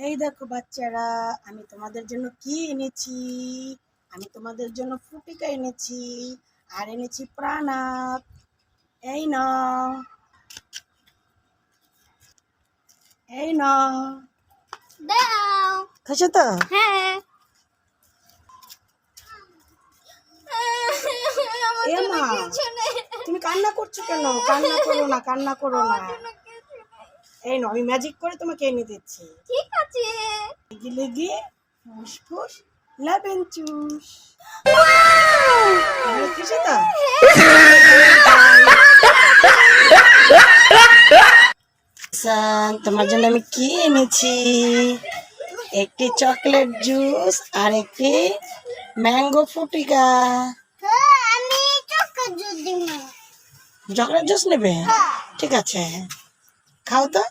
এই দেখো বাচ্চারা আমি তোমাদের জন্য কি এনেছি? আমি তোমাদের জন্য ফুটিকা এনেছি আর এনেছি প্রাণাপ এই না এই না দাও। খাইছো তো? হ্যাঁ। তুমি কান্না করছ কেন? কান্না করো না কান্না করো না। এই না আমি ম্যাজিক করে তোমাকে এনে দিচ্ছি। ঠিক আছে। গিলে গিয়ে ফুসফুস লেবেন চুস খুশি তো? তোমার জন্য আমি কি এনেছি? একটি চকলেট জুস আর একটি ম্যাঙ্গো ফুটিকা। চকলেট জুস নেবে? ঠিক আছে। খাও তো।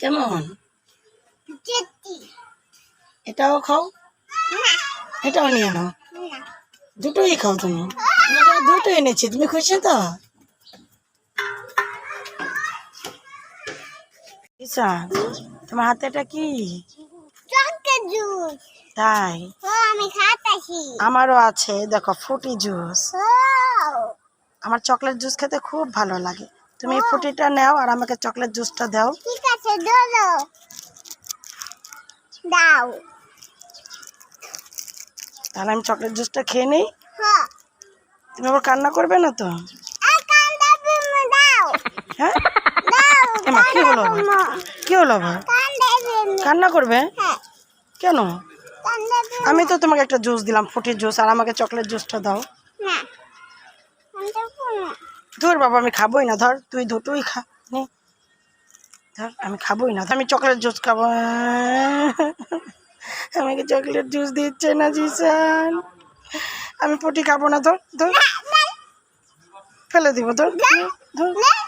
কেমন? এটাও খাও। এটাও নিয়ে নাও। দুটোই খাও তুমি। দুটো এনেছি তুমি খুশি তো? তোমার হাতে এটা কি? জুস। তাই? আমারও আছে দেখো ফুটি জুস। আমার চকলেট জুস খেতে খুব ভালো লাগে। তুমি ফুটিটা নাও আর আমাকে চকলেট জুসটা দাও। ঠিক আছে দোলো দাও। তাহলে আমি চকলেট জুসটা খেয়ে নিই? হ্যাঁ। তুমি আবার কান্না করবে না তো? হ্যাঁ? কি হলো কি হলো আবার? কান্না করবে হ্যাঁ। কেন? আমি তো তোমাকে একটা জুস দিলাম ফুটির জুস আর আমাকে চকলেট জুসটা দাও। ধর বাবা, আমি খাবোই না, ধর, তুই দুটোই খা, নে। ধর, আমি খাবোই না আমি চকলেট জুস খাব। আমাকে চকলেট জুস দিচ্ছে না, জিসান। আমি পটি খাব না, ধর ধর। ফেলে দিব, ধর ধর।